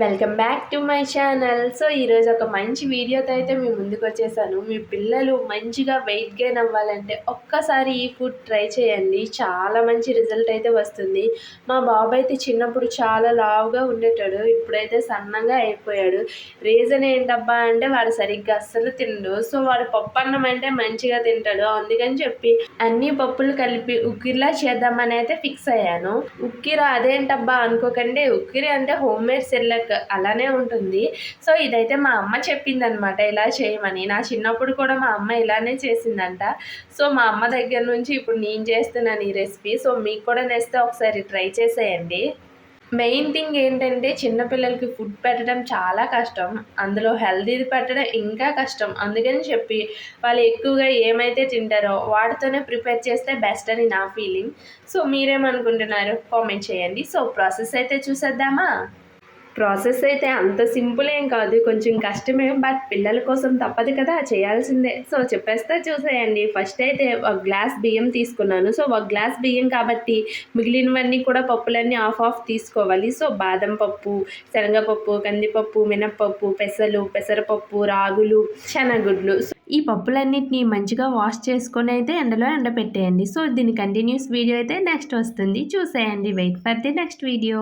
Welcome back to my channel so ఈరోజు ఒక మంచి వీడియోతో అయితే మీ ముందుకు వచ్చేసాను. మీ పిల్లలు మంచిగా వెయిట్ గెయిన్ అవ్వాలంటే ఒక్కసారి ఈ ఫుడ్ ట్రై చేయండి. చాలా మంచి రిజల్ట్ అయితే వస్తుంది. మా బాబు అయితే చిన్నప్పుడు చాలా లావుగా ఉండేటాడు. ఇప్పుడైతే సన్నగా అయిపోయాడు. రీజన్ ఏంటబ్బా అంటే వాడు సరిగ్గా అస్సలు తిండు సో వాడు పప్పు అన్నం అంటే మంచిగా తింటాడు. అందుకని చెప్పి అన్ని పప్పులు కలిపి ఉక్కిరిలా చేద్దామని అయితే ఫిక్స్ అయ్యాను. ఉక్కిర అదేంటబ్బా అనుకోకండి. ఉక్కిరి అంటే హోమ్ మేడ్ సెల్లక్ అలానే ఉంటుంది. సో ఇదైతే మా అమ్మ చెప్పింది అనమాట ఇలా చేయమని. నా చిన్నప్పుడు కూడా మా అమ్మ ఇలానే చేసిందంట. సో మా అమ్మ దగ్గర నుంచి ఇప్పుడు నేను చేస్తున్నాను ఈ రెసిపీ సో మీకు కూడా నేస్తే ఒకసారి ట్రై చేసేయండి. మెయిన్ థింగ్ ఏంటంటే చిన్నపిల్లలకి ఫుడ్ పెట్టడం చాలా కష్టం. అందులో హెల్తీది పెట్టడం ఇంకా కష్టం. అందుకని చెప్పి వాళ్ళు ఎక్కువగా ఏమైతే తింటారో వాటితోనే ప్రిపేర్ చేస్తే బెస్ట్ అని నా ఫీలింగ్. సో మీరేమనుకుంటున్నారు కామెంట్ చేయండి. సో ప్రాసెస్ అయితే చూసేద్దామా? ప్రాసెస్ అయితే అంత సింపుల్ ఏం కాదు కొంచెం కష్టమే బట్ పిల్లల కోసం తప్పదు కదా చేయాల్సిందే. సో చెప్పేస్తే చూసేయండి. ఫస్ట్ అయితే ఒక గ్లాస్ బియ్యం తీసుకున్నాను. సో ఒక గ్లాస్ బియ్యం కాబట్టి మిగిలినవన్నీ కూడా పప్పులన్నీ ఆఫ్ ఆఫ్ తీసుకోవాలి. సో బాదం పప్పు శనగపప్పు కందిపప్పు మినప్పప్పు పెసలు పెసరపప్పు రాగులు శనగుడ్లు. ఈ పప్పులన్నిటిని మంచిగా వాష్ చేసుకొని అయితే ఎండలో ఎండపెట్టేయండి. సో దీని కంటిన్యూస్ వీడియో అయితే నెక్స్ట్ వస్తుంది. చూసేయండి. Wait for the next video